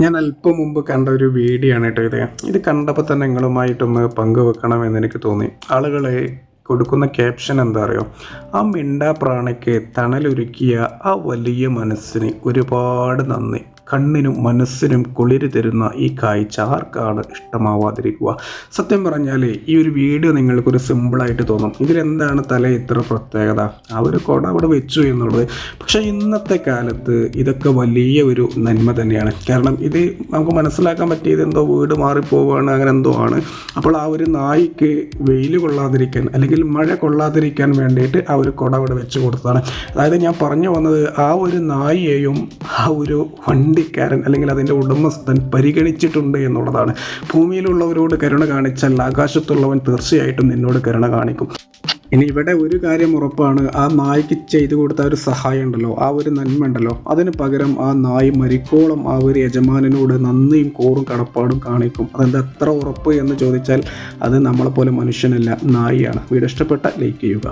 ഞാൻ അല്പം മുമ്പ് കണ്ട ഒരു വീഡിയോ ആണ് കേട്ടോ ഇത്. ഇത് കണ്ടപ്പോൾ തന്നെ നിങ്ങളുമായിട്ടൊന്ന് പങ്കുവെക്കണമെന്ന് എനിക്ക് തോന്നി. ആളുകളെ കൊടുക്കുന്ന ക്യാപ്ഷൻ എന്താ അറിയോ? ആ മിണ്ടാ പ്രാണിക്ക് തണലൊരുക്കിയ ആ വലിയ മനസ്സിന് ഒരുപാട് നന്ദി. കണ്ണിനും മനസ്സിനും കുളിര് തരുന്ന ഈ കാഴ്ച ആർക്കാണ് ഇഷ്ടമാവാതിരിക്കുക? സത്യം പറഞ്ഞാൽ ഈ ഒരു വീഡിയോ നിങ്ങൾക്കൊരു സിമ്പിളായിട്ട് തോന്നും. ഇതിലെന്താണ് തല ഇത്ര പ്രത്യേകത? ആ ഒരു കുട അവിടെ വെച്ചു എന്നുള്ളത്. പക്ഷേ ഇന്നത്തെ കാലത്ത് ഇതൊക്കെ വലിയ ഒരു നന്മ തന്നെയാണ്. കാരണം ഇത് നമുക്ക് മനസ്സിലാക്കാൻ പറ്റിയത് എന്തോ വീട് മാറിപ്പോവുകയാണ് അങ്ങനെ എന്തോ ആണ്. അപ്പോൾ ആ ഒരു നായിക്ക് വെയിൽ കൊള്ളാതിരിക്കാൻ അല്ലെങ്കിൽ മഴ കൊള്ളാതിരിക്കാൻ വേണ്ടിയിട്ട് ആ ഒരു കുട അവിടെ വെച്ച് കൊടുത്തതാണ്. അതായത് ഞാൻ പറഞ്ഞു വന്നത് ആ ഒരു നായിയെയും ആ ഒരു വണ്ടിക്കാരൻ അല്ലെങ്കിൽ അതിന്റെ ഉടമസ്ഥൻ പരിഗണിച്ചിട്ടുണ്ട് എന്നുള്ളതാണ്. ഭൂമിയിലുള്ളവരോട് കരുണ കാണിച്ചാൽ ആകാശത്തുള്ളവൻ തീർച്ചയായിട്ടും നിന്നോട് കരുണ കാണിക്കും. ഇനി ഇവിടെ ഒരു കാര്യം ഉറപ്പാണ്. ആ നായ്ക്ക് ചെയ്തു കൊടുത്ത ഒരു സഹായം ഉണ്ടല്ലോ ആ ഒരു നന്മ ഉണ്ടല്ലോ. അതിന് പകരം ആ നായ് മരിക്കോളം ആ ഒരു യജമാനനോട് നന്ദിയും കോറും കടപ്പാടും കാണിക്കും. അതെന്താ എത്ര ഉറപ്പ് എന്ന് ചോദിച്ചാൽ അത് നമ്മളെപ്പോലെ മനുഷ്യനല്ല നായിയാണ്. വീട് ഇഷ്ടപ്പെട്ട ലൈക്ക് ചെയ്യുക.